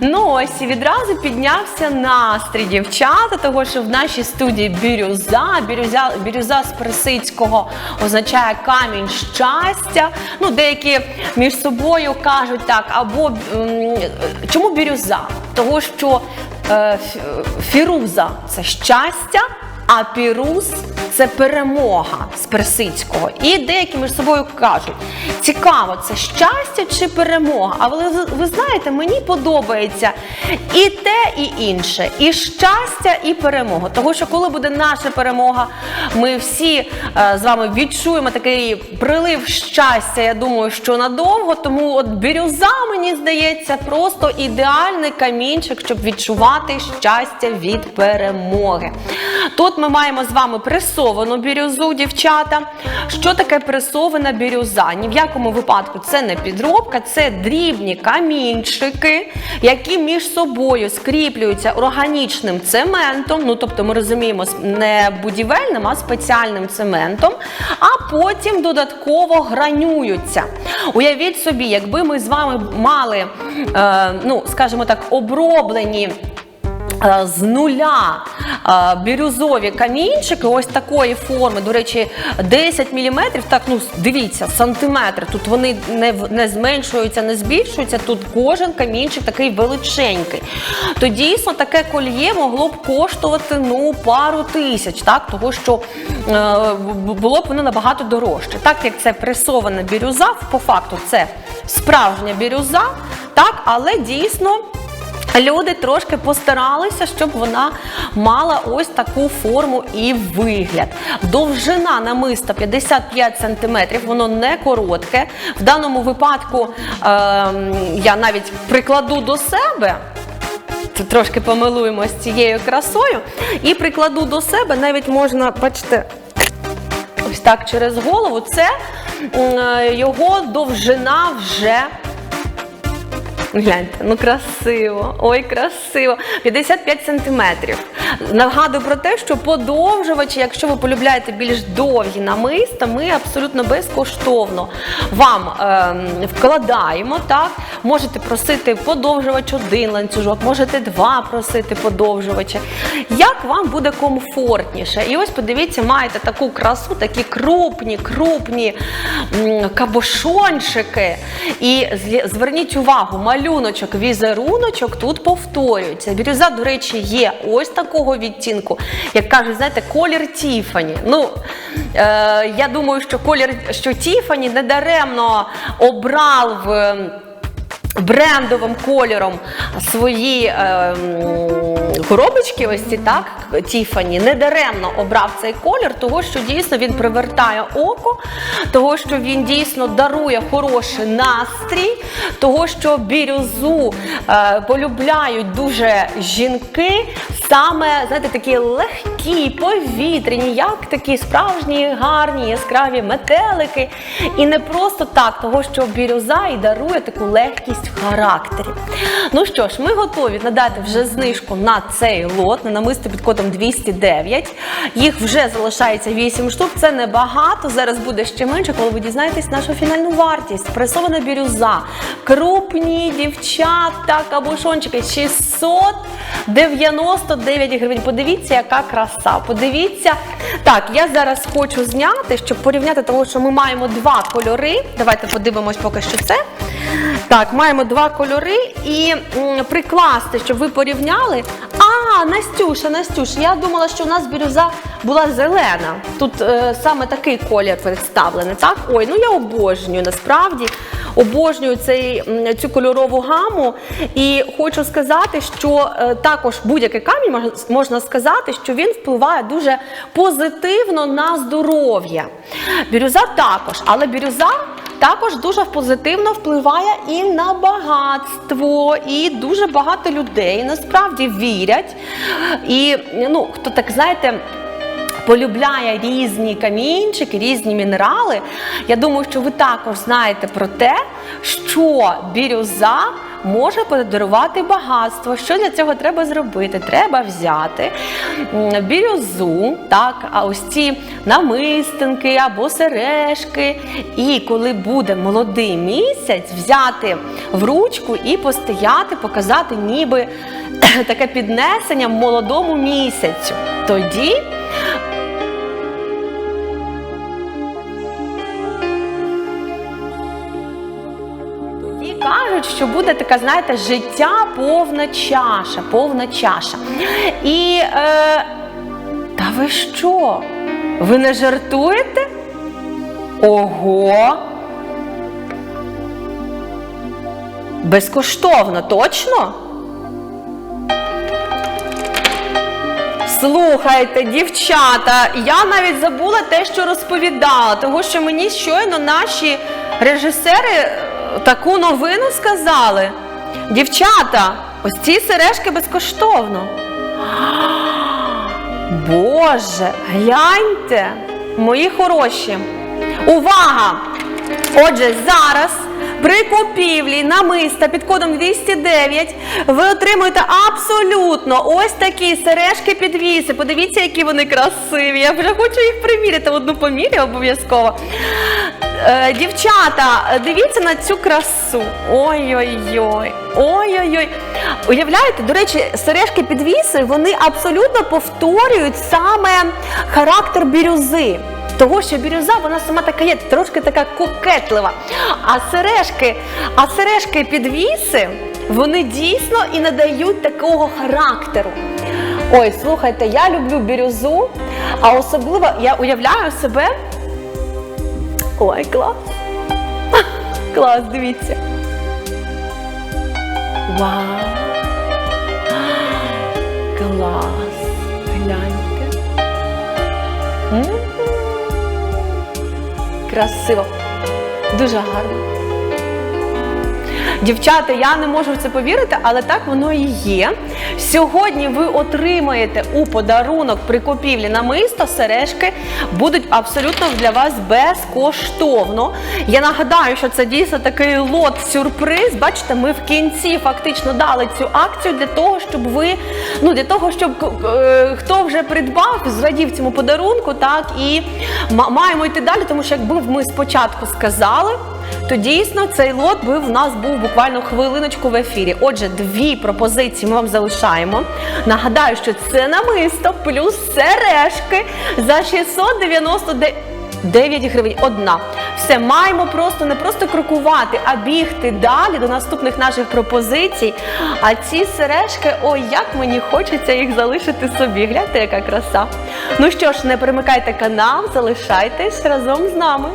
Ну ось і відразу піднявся настрій дівчата, того що в нашій студії бірюза, бірюза, бірюза з персидського означає камінь щастя. Ну, деякі між собою кажуть так, або чому бірюза? Того, що е, фіруза це щастя. А піруз це перемога з персидського. І деякі між собою кажуть: цікаво, це щастя чи перемога. А ви, ви знаєте, мені подобається і те, і інше, і щастя, і перемога. Тому що коли буде наша перемога, ми всі е, з вами відчуємо такий прилив щастя. Я думаю, що надовго. Тому от бірюза, мені здається, просто ідеальний камінчик, щоб відчувати щастя від перемоги. Тут ми маємо з вами пресовану бірюзу, дівчата. Що таке пресована бірюза? Ні в якому випадку це не підробка, це дрібні камінчики, які між собою скріплюються органічним цементом. Ну тобто, ми розуміємо, не будівельним, а спеціальним цементом, а потім додатково гранюються. Уявіть собі, якби ми з вами мали, е, ну скажімо так, оброблені. Е, З нуля е, бірюзові камінчики, ось такої форми, до речі, 10 мм, так ну дивіться, сантиметр. Тут вони не, не зменшуються, не збільшуються. Тут кожен камінчик такий величенький. То дійсно таке кольє могло б коштувати ну пару тисяч, так того що е, було б воно набагато дорожче. Так як це пресована бірюза, по факту це справжня бірюза, так, але дійсно. Люди трошки постаралися, щоб вона мала ось таку форму і вигляд. Довжина намиста 55 см, воно не коротке. В даному випадку ем, я навіть прикладу до себе. Трошки помилуємо з цією красою. І прикладу до себе, навіть можна, бачите, ось так через голову. Це е, його довжина вже Гляньте, ну красиво, ой, красиво. 55 сантиметрів. Нагадую про те, що подовжувачі, якщо ви полюбляєте більш довгі намиста, ми абсолютно безкоштовно вам ем, вкладаємо. Так, можете просити подовжувач один ланцюжок, можете два просити подовжувача. Як вам буде комфортніше? І ось подивіться, маєте таку красу, такі крупні, крупні кабошончики. І зверніть увагу, малюночок, візеруночок тут повторюється. Бірюза, до речі, є ось такого відтінку, як кажуть, знаєте, колір Тіфані. Ну, е, я думаю, що колір, що Тіфані недаремно обрав. Брендовим кольором свої е, коробочки, ось ці так, Тіфані, недаремно обрав цей колір, того що дійсно він привертає око, того що він дійсно дарує хороший настрій, того що бірюзу е, полюбляють дуже жінки, саме знаєте, такі легкі, повітряні, як такі справжні, гарні, яскраві метелики. І не просто так, того що бірюза і дарує таку легкість в характері. Ну що ж, ми готові надати вже знижку на цей лот, на намисто під кодом 209. Їх вже залишається 8 штук. Це небагато. Зараз буде ще менше, коли ви дізнаєтесь нашу фінальну вартість. Пресована бірюза, крупні дівчата, кабушончики 699 гривень. Подивіться, яка краса. Подивіться. Так, я зараз хочу зняти, щоб порівняти, тому що ми маємо два кольори. Давайте подивимось поки що це. Так, маємо два кольори і прикласти, щоб ви порівняли. А, Настюша, Настюша, я думала, що у нас бірюза була зелена. Тут е, саме такий колір представлений, так? Ой, ну я обожнюю насправді. Обожнюю цей, цю кольорову гаму. І хочу сказати, що е, також будь-який камінь можна сказати, що він впливає дуже позитивно на здоров'я. Бірюза також, але бірюза також дуже позитивно впливає і на багатство, і дуже багато людей насправді вірять. І ну, хто так знаєте. Полюбляє різні камінчики, різні мінерали. Я думаю, що ви також знаєте про те, що бірюза може подарувати багатство. Що для цього треба зробити? Треба взяти бірюзу, так, а ось ці намистинки або сережки. І коли буде молодий місяць, взяти в ручку і постояти, показати ніби таке піднесення молодому місяцю. Тоді кажуть, що буде така, знаєте, життя повна чаша, повна чаша. І е, та ви що? Ви не жартуєте? Ого! Безкоштовно, точно? Слухайте, дівчата, я навіть забула те, що розповідала, тому що мені щойно наші режисери таку новину сказали. Дівчата, ось ці сережки безкоштовно. Боже, гляньте, мої хороші. Увага! Отже, зараз при купівлі намиста під кодом 209 ви отримуєте абсолютно ось такі сережки підвіси. Подивіться, які вони красиві. Я вже хочу їх приміряти одну помірю обов'язково. Е, дівчата, дивіться на цю красу. Ой-ой-ой. Ой-ой-ой. Уявляєте, до речі, сережки підвіси вони абсолютно повторюють саме характер бірюзи. Того, що бірюза, вона сама така є, трошки така кокетлива. А сережки, а сережки підвіси, вони дійсно і надають такого характеру. Ой, слухайте, я люблю бірюзу, а особливо я уявляю себе. Ой, клас! Клас, дивіться. Вау! Клас! Гляньте. Красиво. Дуже гарно. Дівчата, я не можу в це повірити, але так воно і є. Сьогодні ви отримаєте у подарунок при купівлі намисто сережки будуть абсолютно для вас безкоштовно. Я нагадаю, що це дійсно такий лот-сюрприз. Бачите, ми в кінці фактично дали цю акцію для того, щоб ви, ну для того, щоб е, хто вже придбав, зрадів цьому подарунку, так і маємо йти далі, тому що якби ми спочатку сказали то дійсно цей лот би в нас був буквально хвилиночку в ефірі. Отже, дві пропозиції ми вам залишаємо. Нагадаю, що це намисто плюс сережки за 699 гривень. Одна. Все, маємо просто не просто крокувати, а бігти далі до наступних наших пропозицій. А ці сережки, ой, як мені хочеться їх залишити собі. Гляньте, яка краса. Ну що ж, не перемикайте канал, залишайтесь разом з нами.